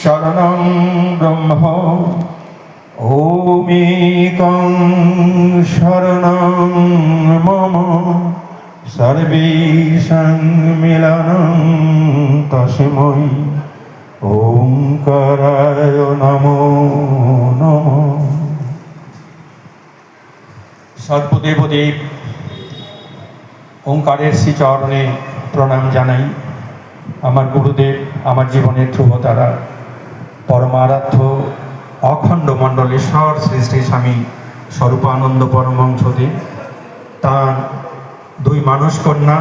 শরণং ব্রহ্ম ওমেকং শরণং মম সর্বেষাং মিলনং তস্मै ওঙ্কারায় নমো নমঃ সর্বদেবদেব ওঙ্কারের শ্রীচরণে প্রণাম জানাই। আমার গুরুদেব, আমার জীবনের ধ্রুবতারা পরমারাধ্য অখণ্ড মণ্ডলেশ্বর শ্রী শ্রী স্বামী স্বরূপানন্দ পরমহংসদেব, তার দুই মানস কন্যা,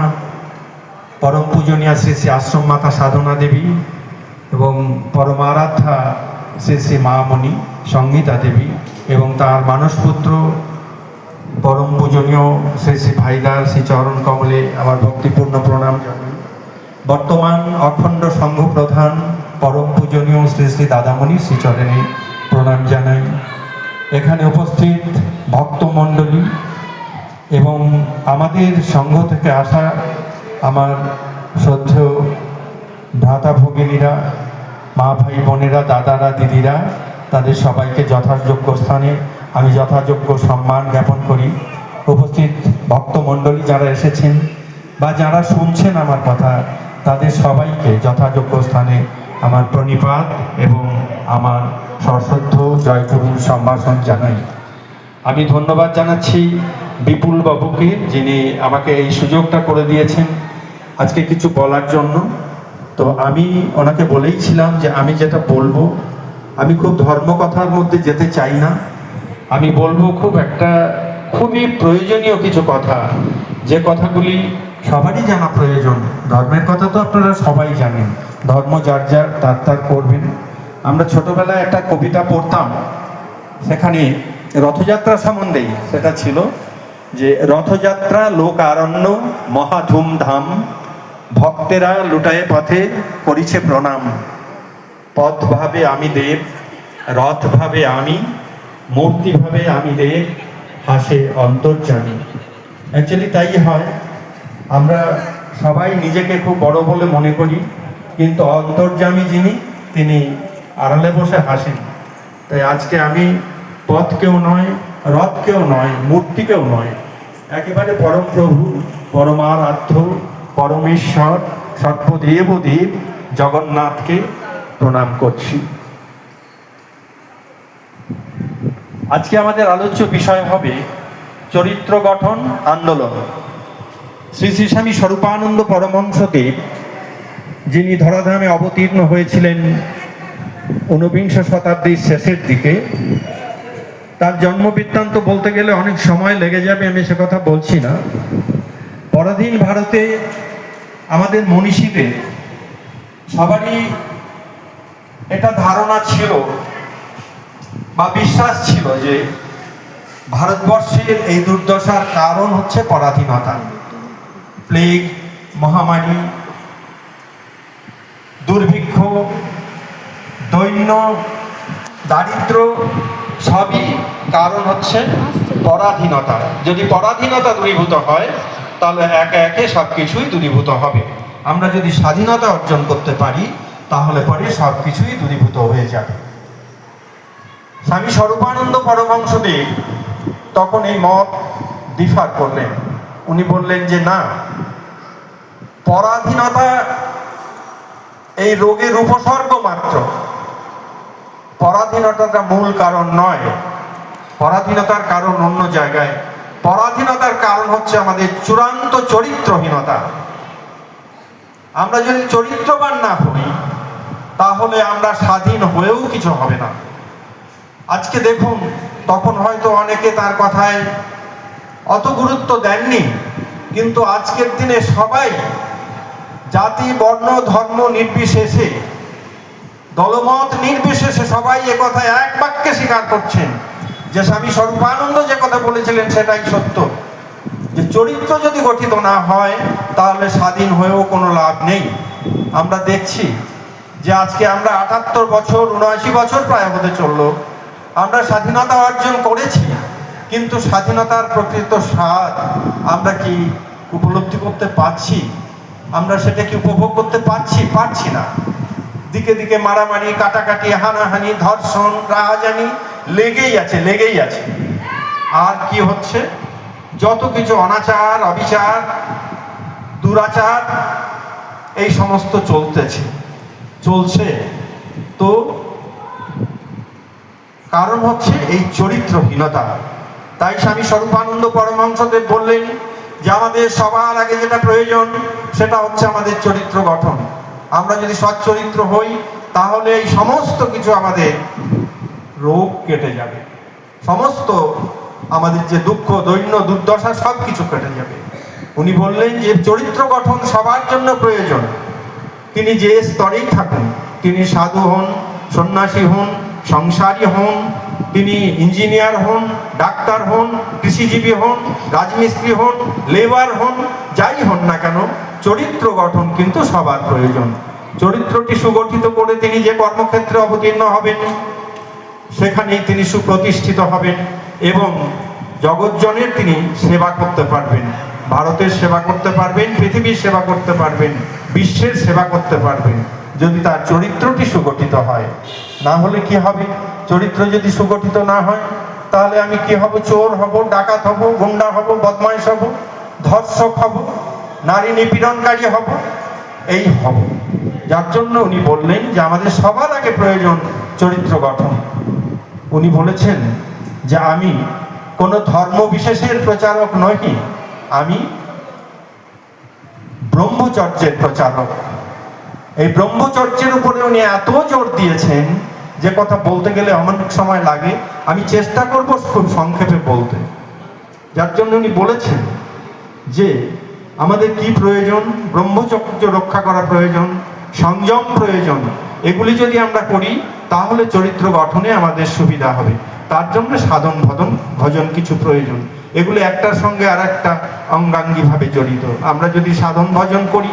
পরম পূজনীয় শ্রী শ্রী আশ্রম মাতা সাধনা দেবী এবং পরমারাধ্যা শ্রী শ্রী মামণি সঙ্গীতা দেবী এবং তার মানসপুত্র পরম পূজনীয় শ্রী শ্রী ভাইদার শ্রী চরণ কমলে আমার ভক্তিপূর্ণ প্রণাম জানাই। বর্তমান অখণ্ড সংঘ প্রধান পরম পূজনীয় শ্রী শ্রী দাদামণি শ্রীচরণে প্রণাম জানাই। এখানে উপস্থিত ভক্তমণ্ডলী এবং আমাদের সংঘ থেকে আসা আমার শ্রদ্ধেয় ভ্রাতা ভগিনীরা, মা ভাই বোনেরা, দাদারা, দিদিরা, তাদের সবাইকে যথাযোগ্য স্থানে আমি যথাযোগ্য সম্মান জ্ঞাপন করি। উপস্থিত ভক্তমণ্ডলী যারা এসেছেন বা যারা শুনছেন আমার কথা তাদের সবাইকে যথাযোগ্য স্থানে আমার প্রণিপাত এবং আমার সশ্রদ্ধ জয়গুরু সম্ভাষণ জানাই। আমি ধন্যবাদ জানাচ্ছি বিপুল বাবুকে, যিনি আমাকে এই সুযোগটা করে দিয়েছেন আজকে কিছু বলার জন্য। তো আমি ওনাকে বলেইছিলাম যে আমি যেটা বলব, আমি খুব ধর্মকথার মধ্যে যেতে চাই না। আমি বলব খুব একটা খুবই প্রয়োজনীয় কিছু কথা, যে কথাগুলি সবারই জানা প্রয়োজন। ধর্মের কথা তো আপনারা সবাই জানেন। ধর্ম যার যার, তার তার করবেন। আমরা ছোটবেলায় একটা কবিতা পড়তাম, সেখানে রথযাত্রা সম্বন্ধেই সেটা ছিল যে, রথযাত্রা লোক আরণ্য মহা ধুমধাম, ভক্তেরা লুটায়ে পথে করিছে প্রণাম। পথ ভাবে আমি দেব, রথ ভাবে আমি, মূর্তি ভাবে আমি দেব, হাসে অন্তর্জামী অ্যাকচুয়ালি তাই হয়। আমরা সবাই নিজেকে খুব বড় বলে মনে করি, কিন্তু অন্তর্জামী যিনি, তিনি আড়ালে বসে হাসেন। তাই আজকে আমি পথকেও নয়, রথকেও নয়, মূর্তিকেও নয়, একেবারে পরম প্রভু পরমারাধ্য পরমেশ্বর, সর্বদেব দেব জগন্নাথকে প্রণাম করছি। আজকে আমাদের আলোচ্য বিষয় হবে চরিত্র গঠন, আন্দোলন। শ্রী শ্রী স্বামী স্বরূপানন্দ পরমহংসদেব যিনি ধরাধামে অবতীর্ণ হয়েছিলেন ঊনবিংশ শতাব্দীর শেষের দিকে, তার জন্ম বৃত্তান্ত বলতে গেলে অনেক সময় লেগে যাবে, আমি সে কথা বলছি না। পরাধীন ভারতে আমাদের মনীষীদের সবারই এটা ধারণা ছিল বা বিশ্বাস ছিল যে ভারতবর্ষের এই দুর্দশার কারণ হচ্ছে পরাধীনতা। প্লেগ, মহামারী, দুর্ভিক্ষ, দৈন্য, দারিদ্র, সবই কারণ হচ্ছে পরাধীনতা। যদি পরাধীনতা দূরীভূত হয়, তাহলে একে একে সব কিছুই দূরীভূত হবে। আমরা যদি স্বাধীনতা অর্জন করতে পারি, তাহলে পরে সব কিছুই দূরীভূত হয়ে যাবে। স্বামী স্বরূপানন্দ পরমহংসদেব তখন এই মত ডিফার করলেন। উনি বললেন যে, না পরাধীনতা এই রোগের উপসর্গ মাত্র। পরাধীনতাটা মূল কারণ নয়। পরাধীনতার কারণ অন্য জায়গায়। পরাধীনতার কারণ হচ্ছে আমাদের চূড়ান্ত চরিত্রহীনতা। আমরা যদি চরিত্রবান না হই, তাহলে আমরা স্বাধীন হয়েও কিছু হবে না। আজকে দেখুন, তখন হয়তো অনেকে তার কথায় অত গুরুত্ব দেননি, কিন্তু আজকের দিনে সবাই জাতি, বর্ণ, ধর্ম নির্বিশেষে, দলমত নির্বিশেষে সবাই এ কথা এক বাক্যে স্বীকার করছেন। যে স্বামী স্বরূপানন্দ যে কথা বলেছিলেন সেটাই সত্য। যে চরিত্র যদি গঠিত না হয়, তাহলে স্বাধীন হয়েও কোনো লাভ নেই। আমরা দেখছি যে আজকে আমরা আটাত্তর বছর, উনআশি বছর প্রায় হতে চলল। আমরা স্বাধীনতা অর্জন করেছি, কিন্তু স্বাধীনতার প্রকৃত স্বাদ আমরা কি উপলব্ধি করতে পারছি? আমরা সেটাকে উপভোগ করতে পারছি পারছি না। দিকে দিকে মারামারি, কাটাকাটি, হানাহানি, ধর্ষণ, রাহাজানি লেগেই আছে লেগেই আছে। আর কি হচ্ছে? যত কিছু অনাচার, অবিচার, দুরাচার, এই সমস্ত চলতেছে। চলছে তো কারণ হচ্ছে এই চরিত্রহীনতা। তাই স্বামী স্বরূপানন্দ পরমহংসদেব বললেন যে আমাদের সবার আগে যেটা প্রয়োজন, সেটা হচ্ছে আমাদের চরিত্র গঠন। আমরা যদি সচ্চরিত্র হই, তাহলে এই সমস্ত কিছু আমাদের রোগ কেটে যাবে। সমস্ত আমাদের যে দুঃখ, দৈন্য, দুর্দশা সব কিছু কেটে যাবে। উনি বললেন যে চরিত্র গঠন সবার জন্য প্রয়োজন। তিনি যে স্তরেই থাকুন, তিনি সাধু হন, সন্ন্যাসী হন, সংসারী হন তিনি ইঞ্জিনিয়ার হন, ডাক্তার হন, কৃষিজীবী হন, রাজমিস্ত্রি হন, লেবার হন, যাই হন না কেন, চরিত্র গঠন কিন্তু সবার প্রয়োজন। চরিত্রটি সুগঠিত করে তিনি যে কর্মক্ষেত্রে অবতীর্ণ হবেন, সেখানেই তিনি সুপ্রতিষ্ঠিত হবেন এবং জগৎজনের তিনি সেবা করতে পারবেন। ভারতের সেবা করতে পারবেন, পৃথিবীর সেবা করতে পারবেন, বিশ্বের সেবা করতে পারবেন। যদি তার চরিত্রটি সুগঠিত হয় না হলে কি হবে? চরিত্র যদি সুগঠিত না হয়, তাহলে আমি কি হব? চোর হব, ডাকাত হব, গুন্ডা হব, বদমাইশ হব, ধর্ষক হব, নারী নিপীড়নকারী হব, এই হব। যার জন্য উনি বললেন যে আমাদের সবার আগে প্রয়োজন চরিত্র গঠন। উনি বলেছেন যে আমি কোনো ধর্ম বিশেষের প্রচারক নহি আমি ব্রহ্মচর্যের প্রচারক। এই ব্রহ্মচর্যের উপরে উনি এত জোর দিয়েছেন যে কথা বলতে গেলে অনেক সময় লাগে, আমি চেষ্টা করব খুব সংক্ষেপে বলতে। যার জন্য উনি বলেছেন যে, আমাদের কি প্রয়োজন? ব্রহ্মচর্য রক্ষা করা প্রয়োজন, সংযম প্রয়োজন। এগুলি যদি আমরা করি, তাহলে চরিত্র গঠনে আমাদের সুবিধা হবে। তার জন্য সাধন ভজন ভজন কিছু প্রয়োজন। এগুলো একটার সঙ্গে আর একটা অঙ্গাঙ্গিভাবে জড়িত। আমরা যদি সাধন ভজন করি